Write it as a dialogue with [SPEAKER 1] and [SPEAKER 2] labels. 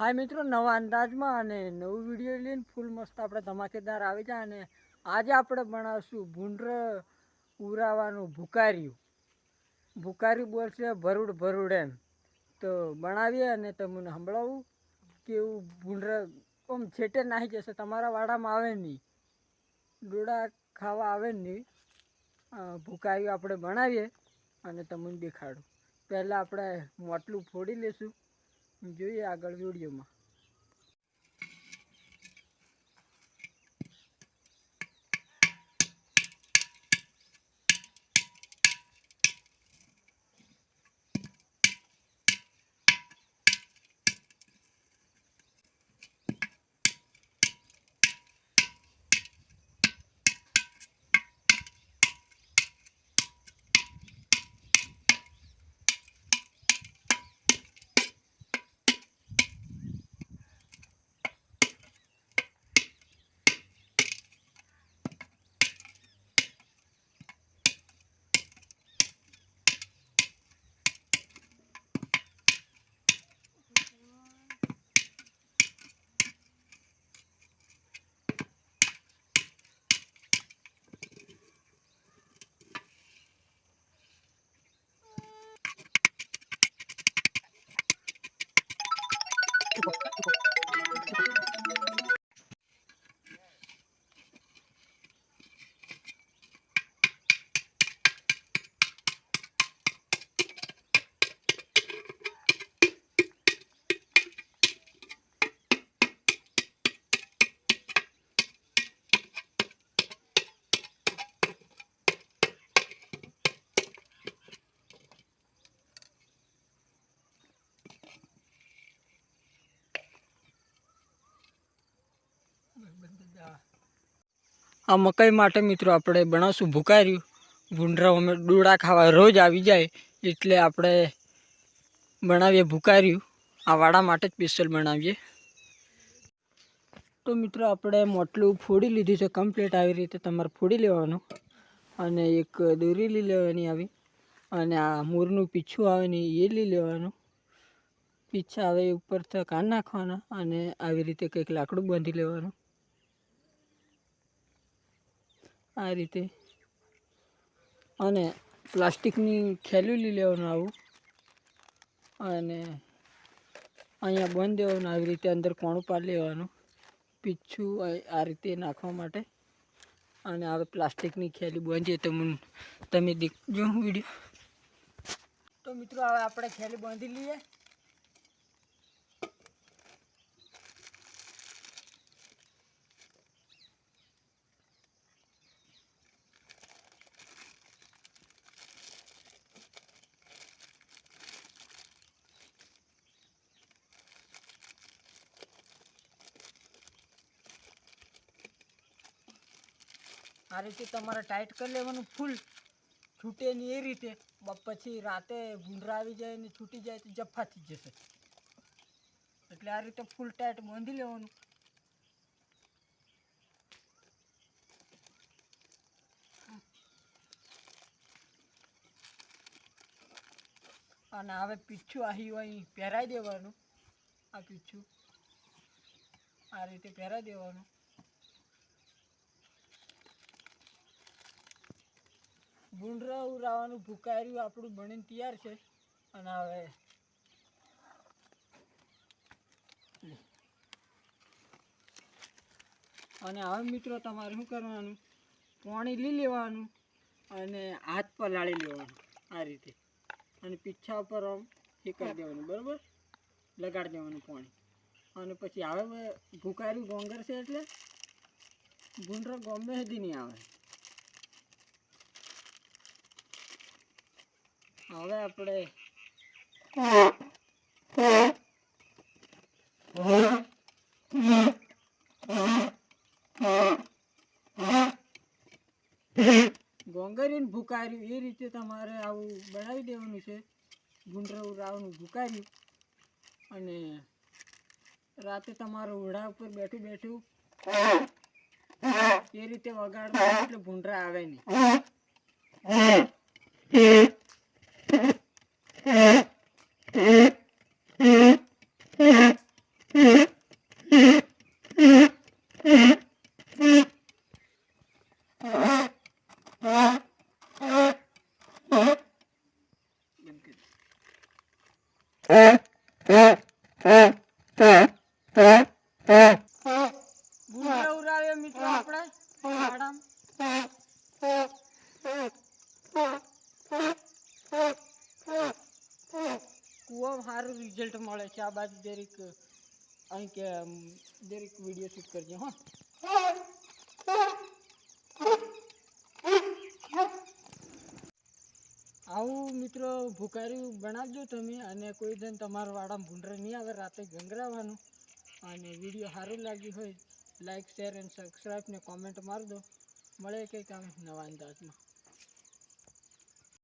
[SPEAKER 1] હાય મિત્રો, નવા અંદાજમાં અને નવું વીડિયો લઈને ફૂલ મસ્ત આપણે ધમાકેદાર આવી જાય અને આજે આપણે બનાવશું ભૂંડર ઉરાવાનું ભૂકાર્યું. ભૂકાર્યું બોલશે ભરૂડ ભરૂડ એમ. તો બનાવીએ અને તમને સંભળાવું કેવું ભૂંડર આમ છેટે નાહી જશે, તમારા વાડામાં આવે નહીં. ડોડા ખાવા આવે નહીં. ભૂકાર્યું આપણે બનાવીએ અને તમને દેખાડું. પહેલાં આપણે મોટલું ફોડી લેશું. જોઈએ આગળ વિડીયોમાં. Gracias. આ મકાઈ માટે મિત્રો આપણે બનાવશું ભૂકાર્યું ભૂંડરા અમે ડોળા ખાવા રોજ આવી જાય એટલે આપણે બનાવીએ ભૂકાર્યું આ વાડા માટે સ્પેશિયલ બનાવીએ. તો મિત્રો આપણે મોટલું ફોડી લીધું છે કમ્પ્લીટ આવી રીતે તમારે ફોડી લેવાનું. અને એક દોરી લઈ લેવાની આવી. અને આ મૂરનું પીછું આવે ને એ લઈ લેવાનું. પીછા આવે ઉપર કાન નાખવાના અને આવી રીતે કંઈક લાકડું બાંધી લેવાનું. આ રીતે. અને પ્લાસ્ટિકની ખેલુલી લેવાનું આવું. અને અહીંયા બંધ દેવાનું, આવી રીતે અંદર કોણું પાડી લેવાનું. પીછું આ- રીતે નાખવા માટે. અને હવે પ્લાસ્ટિકની ખેલી બંધ તો તમે દેખજો વીડિયો તો મિત્રો, હવે આપણે ખેલી બાંધી લઈએ. આ રીતે તમારે ટાઈટ કરી લેવાનું, ફૂલ છૂટે નહીં એ રીતે. પછી રાતે ગુંદરા આવી જાય ને છૂટી જાય તો જફા થઈ જશે. એટલે આ રીતે ફૂલ ટાઈટ બાંધી લેવાનું. અને હવે પીછું અહીં અહીં પહેરાઈ દેવાનું. આ પીછું. આ રીતે પહેરાઈ દેવાનું. ભૂંડરા ઉરાવાનું ભૂકાર્યું આપણું બનીને તૈયાર છે. અને હવે અને હવે મિત્રો તમારે શું કરવાનું? પાણી લઈ લેવાનું અને હાથ પલાળી લેવાનું આ રીતે. અને પીછા ઉપર આમ એ દેવાનું, બરાબર? લગાડી દેવાનું પાણી. અને પછી હવે ભૂકાર્યું ગોંગર છે એટલે ભૂંડરા ગમે સુધી નહીં આવે. હવે આપણે ગોંગરીને ભૂકાર્યું. એ રીતે તમારે આવું બનાવી દેવાનું છે. ગુંડરાવું રાવનું ભૂકાર્યું. અને રાતે તમારે ઓઢા ઉપર બેઠું બેઠું એ રીતે વગાડતા એટલે ભૂંડરા આવે નહીં. કૂવામાં સારું રિઝલ્ટ મળે છે. આ બાજુ દરેક અહીં કે દરેક વીડિયો શૂટ કરજો, હા આવું મિત્રો ભૂકાર્યું બનાવજો તમે અને કોઈ દિન તમારા વાડામાં ભૂંડરા નહીં આવે, રાતે ગંગરાવાનું. અને વીડિયો સારું લાગ્યું હોય લાઇક શેર અને સબસ્ક્રાઈબ ને કોમેન્ટ મારી દો. મળે કંઈક આમ નવા અંદાજમાં.